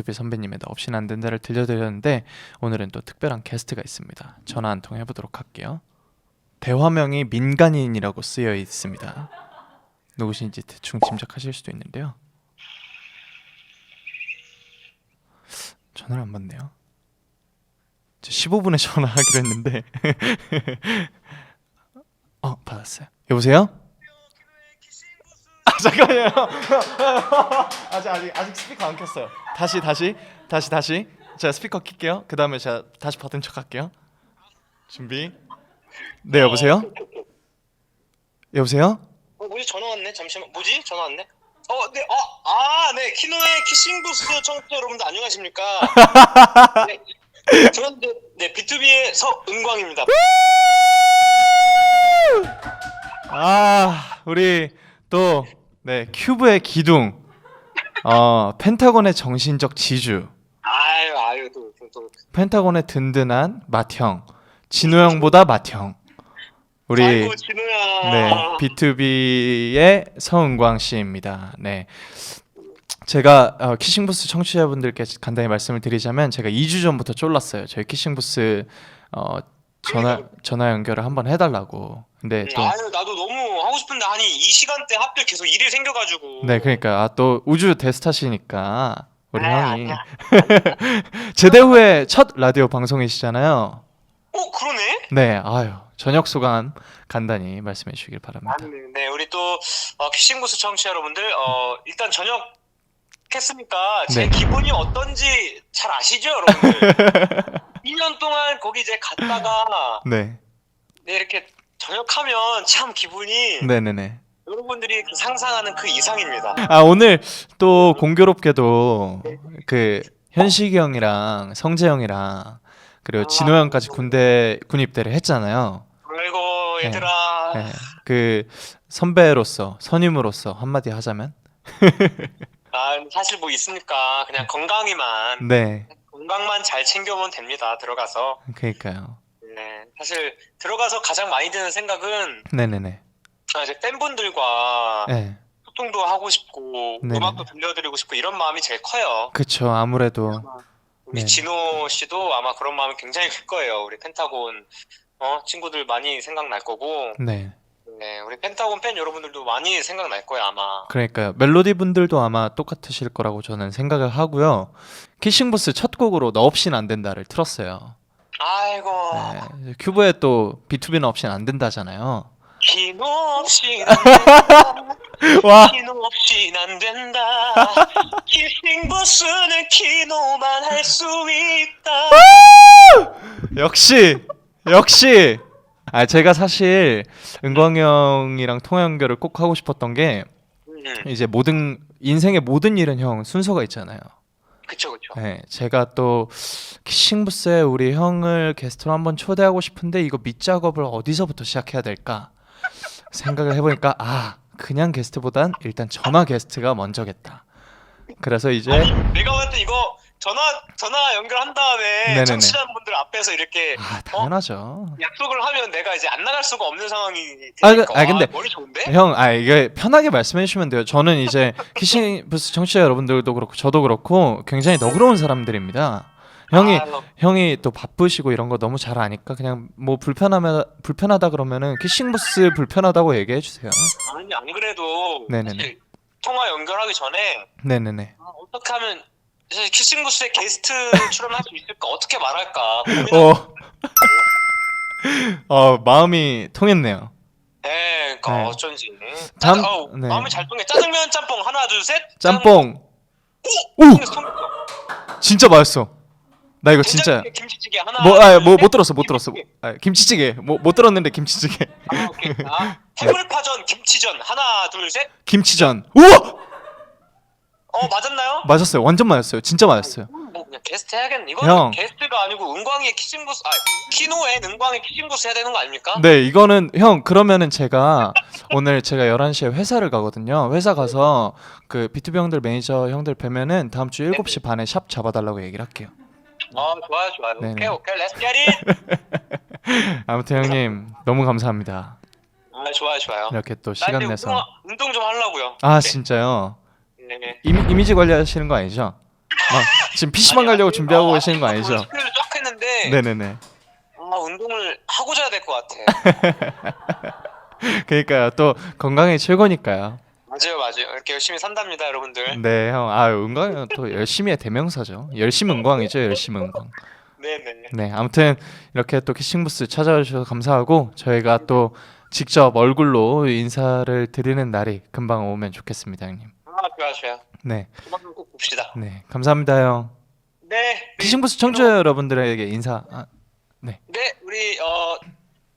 비투비 선배님의 나 없이는 안 된다를 들려드렸는데 오늘은 또 특별한 게스트가 있습니다. 전화 한 통 해보도록 할게요. 대화명이 민간인이라고 쓰여 있습니다. 누구신지 대충 짐작하실 수도 있는데요. 전화를 안 받네요. 저 15분에 전화하기로 했는데 어 받았어요. 여보세요? 아 잠깐만요. 아직 아직 아직 스피커 안 켰어요. 다시 다시 다시 다시 제가 스피커 킬게요. 그 다음에 제가 다시 받은 척 할게요. 준비. 네 여보세요? 여보세요? 어, 뭐지 전화 왔네. 잠시만. 뭐지? 전화 왔네. 어, 네. 어, 아, 네. 키노의 키싱 부스 청취자 여러분들 안녕하십니까? 네. 저는 네, 네, B2B의 서은광입니다. 아 우리 또 네 큐브의 기둥 어 펜타곤의 정신적 지주 아유, 아유, 또, 또, 또. 펜타곤의 든든한 맏형 진호 형보다 맏형 우리 아이고, 진우야. 네 B2B의 서은광 씨입니다. 네 제가 어, 키싱부스 청취자분들께 간단히 말씀을 드리자면 제가 2주 전부터 쫄랐어요. 저희 키싱부스 어, 전화 전화 연결을 한번 해달라고. 근데 음, 또 아유, 나도 너무 하고 싶은데 아니 이 시간대 하필 계속 일이 생겨가지고. 네, 그러니까 아, 또 우주 대스타시니까 우리 아, 형이 아니야. 제대 후에 첫 라디오 방송이시잖아요. 어, 그러네. 네, 아유 저녁 소감 간단히 말씀해 주시길 바랍니다. 아, 네, 네, 우리 또 어, 키싱 부스 청취자 여러분들, 어, 일단 저녁 했으니까 제 네. 기분이 어떤지 잘 아시죠, 여러분들? 2년 동안 거기 이제 갔다가 네, 네, 이렇게 저녁하면 참 기분이 네, 네, 네. 여러분들이 그 상상하는 그 이상입니다. 아 오늘 또 공교롭게도 그 현식이 형이랑 성재 형이랑 그리고 진호 형까지 군대 군 입대를 했잖아요. 아이고 네. 얘들아, 네, 그 선배로서 선임으로서 한마디 하자면 아, 사실 뭐 있습니까? 그냥 건강히만 네, 건강만 잘 챙겨오면 됩니다. 들어가서. 그러니까요. 네, 사실 들어가서 가장 많이 드는 생각은 네, 네, 네. 아, 이제 팬분들과 네, 소통도 하고 싶고 네네. 음악도 들려드리고 싶고 이런 마음이 제일 커요. 그쵸. 아무래도 우리 네. 진호 씨도 아마 그런 마음이 굉장히 클 거예요. 우리 펜타곤 어, 친구들 많이 생각날 거고, 네, 네, 우리 펜타곤 팬 여러분들도 많이 생각날 거예요, 아마. 그러니까요. 멜로디 분들도 아마 똑같으실 거라고 저는 생각을 하고요. 키싱부스 첫 곡으로 너 없이는 안 된다를 틀었어요. 아이고, 네, 큐브에 또 B2B는 없이는 안 된다잖아요. 키노 없이 안 된다. 와, 키노 없이 안 된다. 키싱 부스는 키노만 할 수 있다. 역시 역시 아 제가 사실 은광 형이랑 통화 연결을 꼭 하고 싶었던 게 음, 이제 모든 인생의 모든 일은 형 순서가 있잖아요. 그쵸, 그쵸. 네, 제가 또 키싱부스에 우리 형을 게스트로 한번 초대하고 싶은데 이거 밑 작업을 어디서부터 시작해야 될까 생각을 해보니까 아 그냥 게스트보단 일단 전화 게스트가 먼저겠다. 그래서 이제 내가 봤을 때 이거 전화 전화 연결한 다음에 네네네. 청취자분들 앞에서 이렇게 아 당연하죠. 약속을 하면 내가 이제 안 나갈 수가 없는 상황이 아, 되니까 그- 아, 근데- 머리 좋은데? 형, 아 이게 편하게 말씀해 주시면 돼요. 저는 이제 키싱 부스 청취자 여러분들도 그렇고 저도 그렇고 굉장히 너그러운 사람들입니다. 형이 아유, 형이 또 바쁘시고 이런 거 너무 잘 아니까 그냥 뭐 불편하면 불편하다 그러면은 키싱 부스 불편하다고 얘기해 주세요. 아니 안 그래도 네네네. 사실 통화 연결하기 전에 네네네. 아, 어떻게 하면 사실 키싱부스에 게스트 출연할 수 있을까 어떻게 말할까 어, 어 마음이 통했네요. 네, 그 네. 어쩐지 참- 짜, 어, 네. 마음이 잘 통해 짜장면 짬뽕 하나 둘 셋 짬뽕. 오, 진짜 맛있어. 나 이거 진짜 김치찌개 하나 뭐아뭐 둘, 못 셋. 들었어 못 들었어. 아, 김치찌개 뭐 못 들었는데 김치찌개. 아, 오케이. 아, 해물파전 김치전 하나 둘 셋 김치전. 우와 어 맞았나요? 맞았어요. 완전 맞았어요. 진짜 맞았어요. 뭐 그냥 게스트 해야겠네. 이거는 형. 게스트가 아니고 은광이의 키싱부스, 아 키노의 은광의 키싱부스 해야 되는 거 아닙니까? 네, 이거는 형 그러면은 제가 오늘 제가 11시에 회사를 가거든요. 회사 가서 그 비투비 형들 매니저 형들 뵈면은 다음 주 7시 반에 샵 잡아 달라고 얘기를 할게요. 어 좋아요 좋아요. 네네. 오케이 오케이 렛츠 겟잇. 아무튼 형님 너무 감사합니다. 아 좋아요 좋아요. 이렇게 또 나 시간 이제 내서 운동, 운동 좀 하려고요. 아 진짜요? 네. 이미, 이미지 관리하시는 거 아니죠? 막 지금 PC방 아니, 가려고 아니, 준비하고 어, 계시는 거 아니죠? 스피드를 쫙 했는데 네네네. 아, 운동을 하고 자야 될 것 같아. 그러니까요. 또 건강이 최고니까요. 맞아요, 맞아요. 이렇게 열심히 산답니다, 여러분들. 네, 형. 아, 은광은 또 열심히의 대명사죠. 열심 은광이죠. 열심 은광. 네 네. 네, 아무튼 이렇게 또 키싱부스 찾아와 주셔서 감사하고 저희가 또 직접 얼굴로 인사를 드리는 날이 금방 오면 좋겠습니다, 형님. 좋아. 네, 조만간 꼭 봅시다. 네, 감사합니다, 형. 네. 키싱부스 청취자 여러분들에게 인사. 아, 네, 우리 어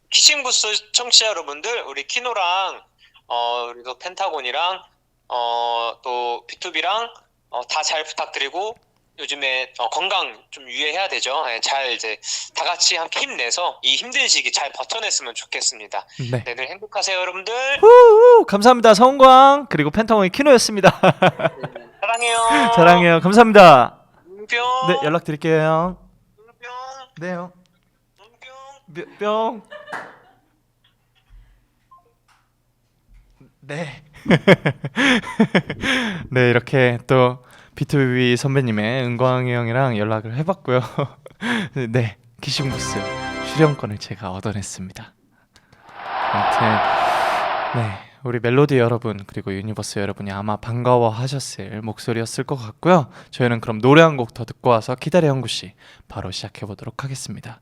키싱부스 청취자 여러분들, 우리 키노랑 어 우리도 펜타곤이랑 어또 B2B랑 어, 다 잘 부탁드리고 요즘에 어, 건강 좀 유의해야 되죠. 예, 잘 이제 다 같이 함께 힘내서 이 힘든 시기 잘 버텨냈으면 좋겠습니다. 네. 네, 늘 행복하세요, 여러분들. 후, 감사합니다, 성광 그리고 펜타곤의 키노였습니다. 사랑해요. 사랑해요. 감사합니다. 뿅. 네, 연락 드릴게요, 형. 뿅. 네, 형. 뿅. 뿅. 뿅. 네. 네, 이렇게 또 B2B 선배님의 은광이 형이랑 연락을 해봤고요. 네, 키싱부스 출연권을 제가 얻어냈습니다. 아무튼 네, 우리 멜로디 여러분 그리고 유니버스 여러분이 아마 반가워하셨을 목소리였을 것 같고요. 저희는 그럼 노래 한 곡 더 듣고 와서 기다려 형구 씨 바로 시작해 보도록 하겠습니다.